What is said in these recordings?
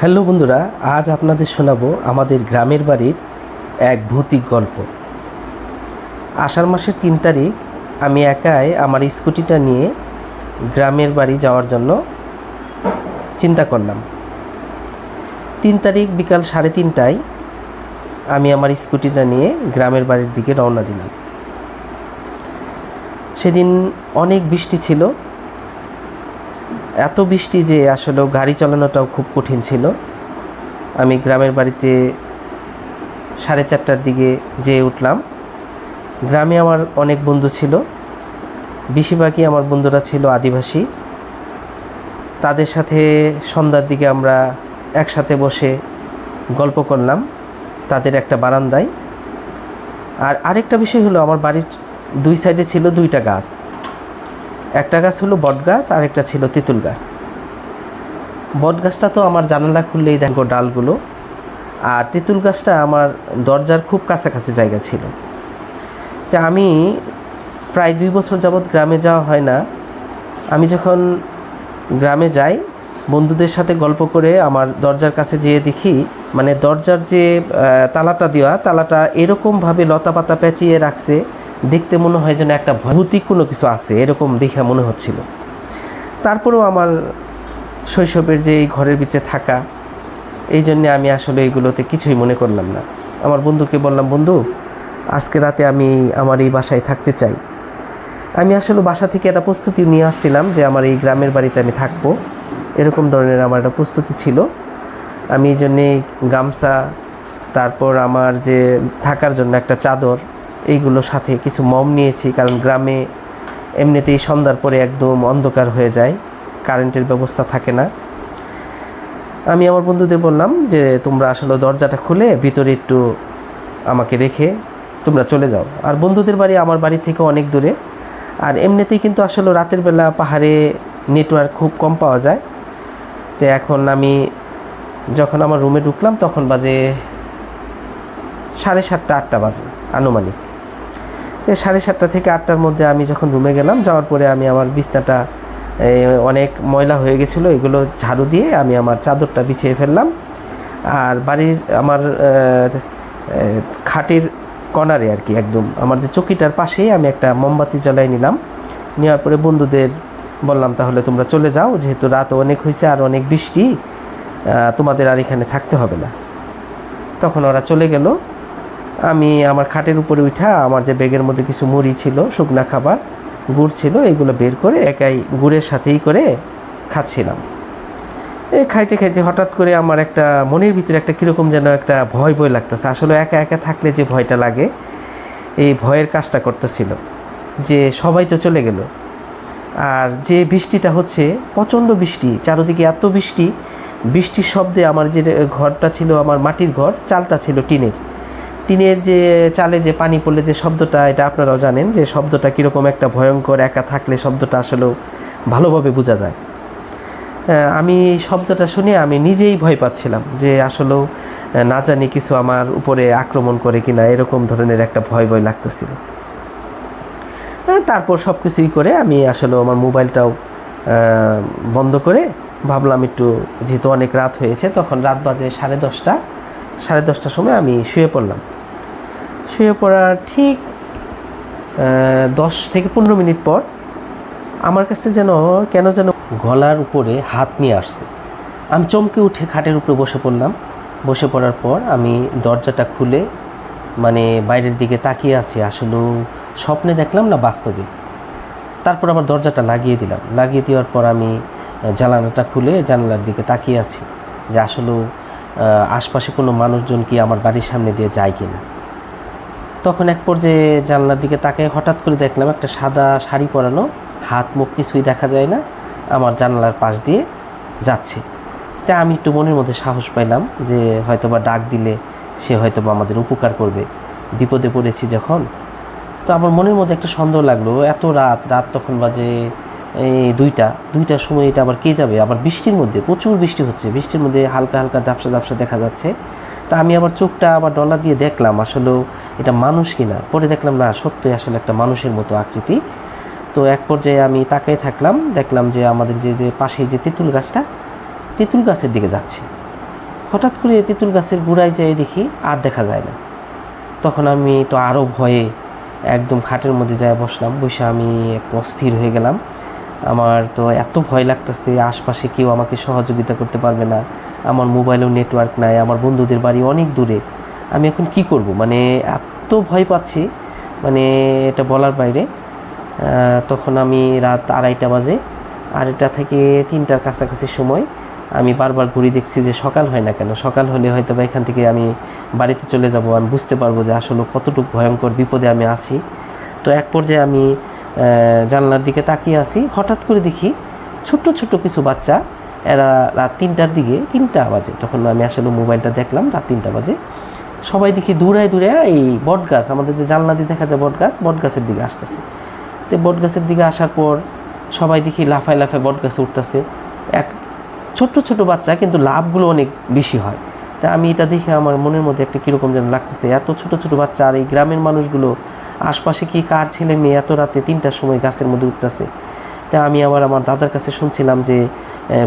Hello বন্ধুরা, আজ আপনাদের শোনাবো আমাদের গ্রামের বাড়ির এক ভৌতিক গল্প। আষাঢ় মাসের তিন তারিখ, আমি একাই আমার স্কুটিটা নিয়ে গ্রামের বাড়ি যাওয়ার জন্য চিন্তা করলাম। তিন তারিখ বিকাল সাড়ে তিনটায় আমি আমার স্কুটিটা নিয়ে গ্রামের বাড়ির দিকে রওনা দিলাম। সেদিন অনেক বৃষ্টি ছিল এত বৃষ্টি যে আসলে গাড়ি চালানোটাও খুব কঠিন ছিল। আমি গ্রামের বাড়িতে সাড়ে চারটার দিকে যেয়ে উঠলাম। গ্রামে আমার অনেক বন্ধু ছিল। বেশিরভাগই আমার বন্ধুরা ছিল আদিবাসী। তাদের সাথে সন্ধ্যার দিকে আমরা একসাথে বসে গল্প করলাম তাদের একটা বারান্দায়। আর আরেকটা বিষয় হলো, আমার বাড়ির দুই সাইডে ছিল দুইটা গাছ। একটা গাছ হলো বট গাছ, আর একটা ছিল তেঁতুল গাছ। বট গাছটা তো আমার জানালা খুললেই দেখো ডালগুলো। আর তেঁতুল গাছটা আমার দরজার খুব কাছাকাছি জায়গা ছিল। তা আমি প্রায় দুই বছর যাবৎ গ্রামে যাওয়া হয় না। আমি যখন গ্রামে যাই, বন্ধুদের সাথে গল্প করে আমার দরজার কাছে যেয়ে দেখি মানে দরজার যে তালাটা দেওয়া, তালাটা এরকমভাবে লতা পাতা পেঁচিয়ে রাখছে দেখতে মনে হয় যেন একটা ভৌতিক কোনো কিছু আছে, এরকম দেখে মনে হচ্ছিল। তারপরেও আমার শৈশবের যে এই ঘরের ভিতরে থাকা, এই জন্যে আমি আসলে এইগুলোতে কিছুই মনে করলাম না। আমার বন্ধুকে বললাম, বন্ধু, আজকে রাতে আমি আমার এই বাসায় থাকতে চাই। আমি আসলে বাসা থেকে একটা প্রস্তুতি নিয়ে আসছিলাম যে আমার এই গ্রামের বাড়িতে আমি থাকব। এরকম ধরনের আমার একটা প্রস্তুতি ছিল। আমি এই জন্যে গামছা, তারপর আমার যে থাকার জন্য একটা চাদর এইগুলো সাথে কিছু মম নিয়েছি, কারণ গ্রামে এমনিতেই সন্ধ্যার পরে একদম অন্ধকার হয়ে যায়, কারেন্টের ব্যবস্থা থাকে না। আমি আমার বন্ধুদের বললাম যে, তোমরা আসলে দরজাটা খুলে ভিতরে একটু আমাকে রেখে তোমরা চলে যাও। আর বন্ধুদের বাড়ি আমার বাড়ি থেকে অনেক দূরে। আর এমনিতেই কিন্তু আসলে রাতের বেলা পাহাড়ে নেটওয়ার্ক খুব কম পাওয়া যায়। তো এখন আমি যখন আমার রুমে ঢুকলাম, তখন বাজে সাড়ে সাতটা, আটটা বাজে আনুমানিক। তো সাড়ে সাতটা থেকে আটটার মধ্যে আমি যখন রুমে গেলাম, যাওয়ার পরে আমি আমার বিছনাটা অনেক ময়লা হয়ে গেছিল, এগুলো ঝাড়ু দিয়ে আমি আমার চাদরটা বিছিয়ে ফেললাম। আর বাড়ির আমার খাটের কর্নারে আর কি একদম, আমার যে চকিটার পাশেই আমি একটা মোমবাতি জ্বালাই নিলাম। নেওয়ার পরে বন্ধুদের বললাম, তাহলে তোমরা চলে যাও, যেহেতু রাত অনেক হয়েছে আর অনেক বৃষ্টি তোমাদের আর এখানে থাকতে হবে না। তখন ওরা চলে গেল। আমি আমার খাটের উপরে উঠা আমার যে ব্যাগের মধ্যে কিছু মুড়ি ছিল, শুকনা খাবার, গুড় ছিল, এগুলো বের করে একাই গুড়ের সাথেই করে খাচ্ছিলাম। এই খাইতে খাইতে হঠাৎ করে আমার একটা মনের ভিতরে একটা কীরকম যেন একটা ভয় ভয় লাগতেছে। আসলে একা একা থাকলে যে ভয়টা লাগে, এই ভয়ের কাজটা করতেছিল। যে সবাই তো চলে গেল। আর যে বৃষ্টিটা হচ্ছে, প্রচণ্ড বৃষ্টি, চারদিকে এত বৃষ্টি, বৃষ্টির শব্দে আমার যে ঘরটা ছিল, আমার মাটির ঘর, চালটা ছিল টিনের। টিনের যে চালে যে পানি পড়লে যে শব্দটা, এটা আপনারাও জানেন যে শব্দটা কীরকম একটা ভয়ঙ্কর একা থাকলে শব্দটা আসলেও ভালোভাবে বোঝা যায়। আমি এই শব্দটা শুনে আমি নিজেই ভয় পাচ্ছিলাম যে আসলেও না জানি কিছু আমার উপরে আক্রমণ করে কিনা, এরকম ধরনের একটা ভয় ভয় লাগতেছিল তারপর সব কিছুই করে আমি আসলে আমার মোবাইলটাও বন্ধ করে ভাবলাম একটু, যেহেতু অনেক রাত হয়েছে, তখন রাত বাজে সাড়ে দশটা। সাড়ে দশটার সময় আমি শুয়ে পড়লাম। শুয়ে পড়ার ঠিক দশ থেকে পনেরো মিনিট পর আমার কাছে যেন, কেন যেন গলার উপরে হাত নিয়ে আসছে। আমি চমকে উঠে খাটের উপরে বসে পড়লাম। বসে পড়ার পর আমি দরজাটা খুলে মানে বাইরের দিকে তাকিয়ে আছি, আসলে স্বপ্নে দেখলাম না বাস্তবে। তারপর আবার দরজাটা লাগিয়ে দিলাম। লাগিয়ে দেওয়ার পর আমি জানালাটা খুলে জানালার দিকে তাকিয়ে আছি যে আসলেও আশপাশে কোনো মানুষজন কি আমার বাড়ির সামনে দিয়ে যায় কিনা? তখন এক পর্যায়ে জানলার দিকে তাকে হঠাৎ করে দেখলাম একটা সাদা শাড়ি পরানো, হাত মুখ কিছুই দেখা যায় না, আমার জানালার পাশ দিয়ে যাচ্ছে। তাই আমি একটু মনের মধ্যে সাহস পাইলাম যে হয়তোবা ডাক দিলে সে হয়তোবা আমাদের উপকার করবে। বিপদে পড়েছি যখন। তো আমার মনের মধ্যে একটা সন্দেহ লাগল, এত রাত রাত তখন বাজে এই দুইটা, দুইটার সময় এটা আবার কে যাবে? আবার বৃষ্টির মধ্যে, প্রচুর বৃষ্টি হচ্ছে। বৃষ্টির মধ্যে হালকা হালকা ঝাপসা ঝাপসা দেখা যাচ্ছে। তা আমি আবার চোখটা আবার ডলা দিয়ে দেখলাম আসলেও এটা মানুষ কিনা? পরে দেখলাম, না সত্যি আসলে একটা মানুষের মতো আকৃতি। তো এক পর্যায়ে আমি তাকাই থাকলাম, দেখলাম যে আমাদের যে যে পাশে যে তেঁতুল গাছটা, তেঁতুল গাছের দিকে যাচ্ছে। হঠাৎ করে তেঁতুল গাছের গোড়ায় যেয়ে দেখি, আর দেখা যায় না। তখন আমি তো আরও ভয়ে একদম খাটের মধ্যে যায় বসলাম, বসে আমি একটু অস্থির হয়ে গেলাম। আমার তো এত ভয় লাগতেছে, আশপাশে কেউ আমাকে সহযোগিতা করতে পারবে না। আমার মোবাইলেও নেটওয়ার্ক নাই, আমার বন্ধুদের বাড়ি অনেক দূরে। আমি এখন কি করব? মানে এত ভয় পাচ্ছি মানে এটা বলার বাইরে। তখন আমি রাত আড়াইটা বাজে, আড়াইটা থেকে তিনটার কাছাকাছি সময় আমি বারবার ঘুরি দেখছি যে সকাল হয় না কেন? সকাল হলে হয়তো বা এখান থেকে আমি বাড়িতে চলে যাব। আমি বুঝতে পারব যে আসলে কতটুকু ভয়ঙ্কর বিপদে আমি আছি। তো এক পর্যায়ে আমি জানলার দিকে তাকিয়ে আছি। হঠাৎ করে দেখি ছোট্ট ছোট্ট কিছু বাচ্চা, এরা রাত তিনটার দিকে তিনটা বাজে। তখন আমি আসলে মোবাইলটা দেখলাম, রাত তিনটা বাজে। সবাই দেখি দূরায় দূরে এই বট গাছ, আমাদের যে জানলা দিয়ে দেখা যায় বট গাছ, বট গাছের দিকে আসতেছে। তো বট গাছের দিকে আসার পর সবাই দেখি লাফায় লাফায় বট গাছে উঠতেছে। এক ছোট্ট ছোট বাচ্চা, কিন্তু লাভগুলো অনেক বেশি হয়। তা আমি এটা দেখে আমার মনের মধ্যে একটা কীরকম যেন লাগতেছে। এত ছোট ছোট বাচ্চা, আর এই গ্রামের মানুষগুলো, আশপাশে কি কার ছেলে মেয়ে এত রাতে তিনটার সময় গাছের মধ্যে উঠতেছে? তা আমি আবার আমার দাদার কাছে শুনছিলাম যে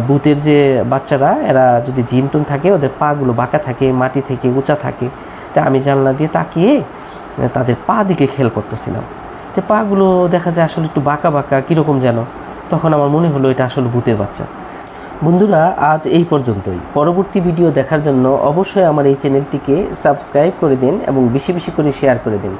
ভূতের যে বাচ্চারা, এরা যদি জিন টুন থাকে, ওদের পাগুলো বাঁকা থাকে, মাটি থেকে উঁচা থাকে। তা আমি জানলা দিয়ে তাকিয়ে তাদের পা দিকে খেয়াল করতেছিলাম। তো পাগুলো দেখা যায় আসলে একটু বাঁকা বাঁকা, কীরকম যেন। তখন আমার মনে হলো এটা আসলে ভূতের বাচ্চা। বন্ধুরা, আজ এই পর্যন্তই। পরবর্তী ভিডিও দেখার জন্য অবশ্যই আমার এই চ্যানেলটিকে সাবস্ক্রাইব করে দিন এবং বেশি বেশি করে শেয়ার করে দিন।